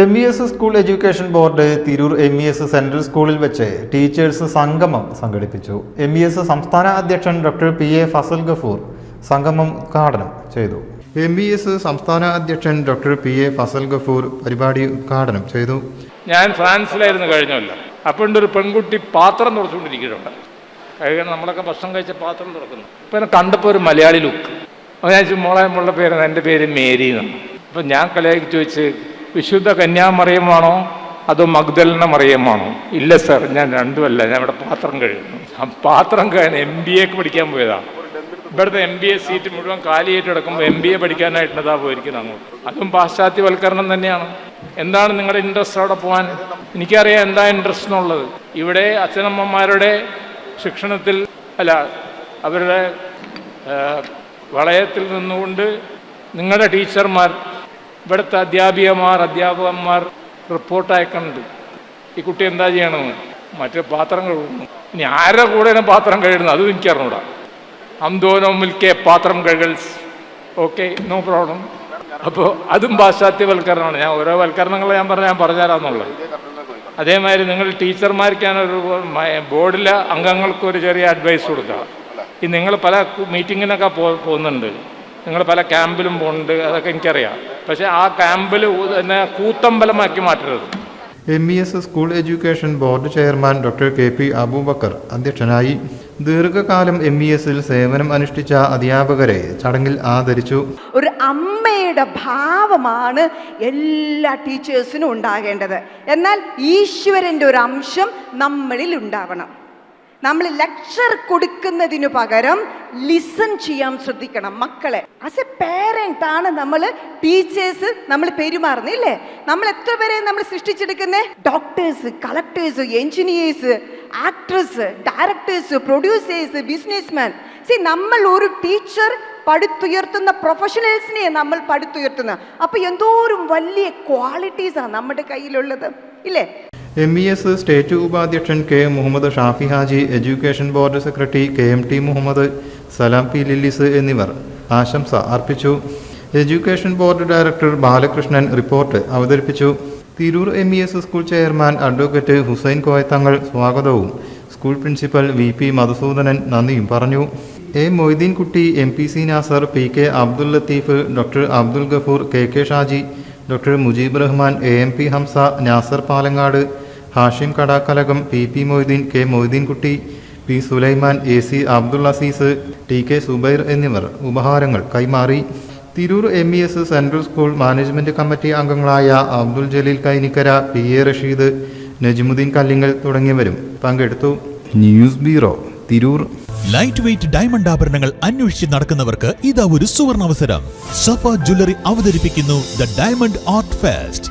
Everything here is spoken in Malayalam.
M E S school education board Tirur M E S central സ്കൂളിൽ വെച്ച് ടീച്ചേഴ്സ് സംഗമം സംഘടിപ്പിച്ചു. എം ഇ എസ് സംസ്ഥാന അധ്യക്ഷൻ doctor P A Fazal Gafoor സംഗമം ഉദ്ഘാടനം ചെയ്തു. എം ഇ എസ് സംസ്ഥാന അധ്യക്ഷൻ doctor P A Fazal Gafoor പരിപാടി ഉദ്ഘാടനം ചെയ്തു. ഞാൻ ഫ്രാൻസിലായിരുന്നു കഴിഞ്ഞല്ല അപ്പോൾ ഒരു പെൺകുട്ടി പാത്രം തുറച്ചുകൊണ്ടിരിക്കുന്നുണ്ട്. കഴിക്കണം നമ്മളൊക്കെ ഭക്ഷണം കഴിച്ച പാത്രം തുറക്കുന്നു. അപ്പോൾ എന്നെ കണ്ടപ്പോൾ ഒരു മലയാളി ലുക്ക് അപ്പോൾ ഞാൻ മോളെ മോളുടെ പേര് എന്റെ പേര് മേരി എന്നാണ് അപ്പം ഞാൻ കളിയാക്കി ചോദിച്ച് വിശുദ്ധ കന്യാമറിയമാണോ അതോ മഗ്ദലിന മറിയമാണോ? ഇല്ല സർ ഞാൻ രണ്ടുമല്ല ഞാൻ ഇവിടെ പാത്രം കഴിയുന്നു ആ പാത്രം കഴുകുന്ന എം ബി എക്ക് പഠിക്കാൻ പോയതാണ് ഇവിടുത്തെ എം ബി എ സീറ്റ് മുഴുവൻ കാലിയായിട്ട് കിടക്കുമ്പോൾ എം ബി എ പഠിക്കാനായിട്ട് പോയിരിക്കുന്നത് അങ്ങോട്ട്. അതും പാശ്ചാത്യവൽക്കരണം തന്നെയാണ്. എന്താണ് നിങ്ങളുടെ ഇൻട്രസ്റ്റ് അവിടെ പോകാൻ എനിക്കറിയാം എന്താ ഇൻട്രസ്റ്റ് എന്നുള്ളത്. ഇവിടെ അച്ഛനമ്മമാരുടെ ശിക്ഷണത്തിൽ അല്ല അവരുടെ വളയത്തിൽ നിന്നുകൊണ്ട് നിങ്ങളുടെ ടീച്ചർമാർ ഇവിടുത്തെ അധ്യാപികമാർ അധ്യാപകന്മാർ റിപ്പോർട്ട് അയക്കുന്നുണ്ട് ഈ കുട്ടി എന്താ ചെയ്യണമെന്ന് മറ്റേ പാത്രം കഴുകുന്നു. ഇനി ആരുടെ കൂടെയാണ് പാത്രം കഴുകുന്നത്? അതും എനിക്കറിഞ്ഞൂടാ. അന്തോനോ മിൽക്കെ പാത്രം കഴുകൽസ് ഓക്കെ നോ പ്രോബ്ലം അപ്പോൾ അതും പാശ്ചാത്യവൽക്കരണമാണ്. ഞാൻ ഓരോ വൽക്കരണങ്ങൾ ഞാൻ പറഞ്ഞ ഞാൻ പറഞ്ഞുതരാമെന്നുള്ളത്. അതേമാതിരി നിങ്ങൾ ടീച്ചർമാർക്കാണ് ഒരു ബോർഡിലെ അംഗങ്ങൾക്കൊരു ചെറിയ അഡ്വൈസ് കൊടുക്കുക. ഈ നിങ്ങൾ പല മീറ്റിങ്ങിനൊക്കെ പോകുന്നുണ്ട്. നിങ്ങൾ പല ക്യാമ്പിലും പോകുന്നുണ്ട് അതൊക്കെ എനിക്കറിയാം. പക്ഷേ ആ ക്യാമ്പിൽ തന്നെ കൂത്തമ്പലമാക്കി മാറ്റരുത്. M E S school education board chairman doctor K P Abubakar അധ്യക്ഷനായി. ദീർഘകാലം എം ഇ എസിൽ സേവനം അനുഷ്ഠിച്ച അധ്യാപകരെ ചടങ്ങിൽ ആദരിച്ചു. ഒരു അമ്മയുടെ ഭാവമാണ് എല്ലാ ടീച്ചേഴ്സിനും ഉണ്ടാകേണ്ടത്. എന്നാൽ ഈശ്വരന്റെ ഒരു അംശം നമ്മളിൽ ഉണ്ടാവണം. നമ്മൾ ലെക്ചർ കൊടുക്കുന്നതിനു പകരം ലിസൺ ചെയ്യാൻ ശ്രദ്ധിക്കണം മക്കളെ. ആസ് എ പേരന്റ് ആണ് നമ്മൾ ടീച്ചേഴ്സ് നമ്മൾ പെരുമാറുന്നത് ഇല്ലേ നമ്മൾ എത്ര പേരെ നമ്മൾ സൃഷ്ടിച്ചെടുക്കുന്നത് doctors collectors engineers actress directors producers businessman C നമ്മൾ ഒരു ടീച്ചർ പടുത്തുയർത്തുന്ന പ്രൊഫഷണൽസിനെ നമ്മൾ പടുത്തുയർത്തുന്ന അപ്പൊ എന്തോരം വലിയ ക്വാളിറ്റീസാണ് നമ്മുടെ കയ്യിലുള്ളത്. ഇല്ലേ? എം ഇ എസ് സ്റ്റേറ്റ് ഉപാധ്യക്ഷൻ K Muhammad Shafi Haji education board secretary K M T Muhammad Salam P Lillis എന്നിവർ ആശംസ അർപ്പിച്ചു. Education board director Balakrishnan report അവതരിപ്പിച്ചു. Tirur M E S school chairman advocate Hussain Koyathangal സ്വാഗതവും. School principal V P Madhusudanan നന്ദിയും പറഞ്ഞു. A Moideenkutty M P C Nasar P K Abdul Latheef doctor Abdul Gafoor K K Shaji doctor Mujeeb Rahman A M P Hamsa Nasar Palangad Hashim Kadakkalakam P P Moideen K Moideenkutty P Sulaiman A C Abdul Azeez T K Zubair എന്നിവർ ഉപഹാരങ്ങൾ കൈമാറി. Tirur M E S central school management committee അംഗങ്ങളായ അബ്ദുൽ ജലീൽ കൈനിക്കര പി എ റഷീദ് നജിമുദ്ദീൻ കല്ലിങ്ങൽ തുടങ്ങിയവരും പങ്കെടുത്തു. News bureau Tirur. Light weight diamond ആഭരണങ്ങൾ അന്വേഷിച്ച് നടക്കുന്നവർക്ക് ഇതാ ഒരു സുവർണ അവസരം. സഫ ജ്വല്ലറി അവതരിപ്പിക്കുന്നു the diamond art fest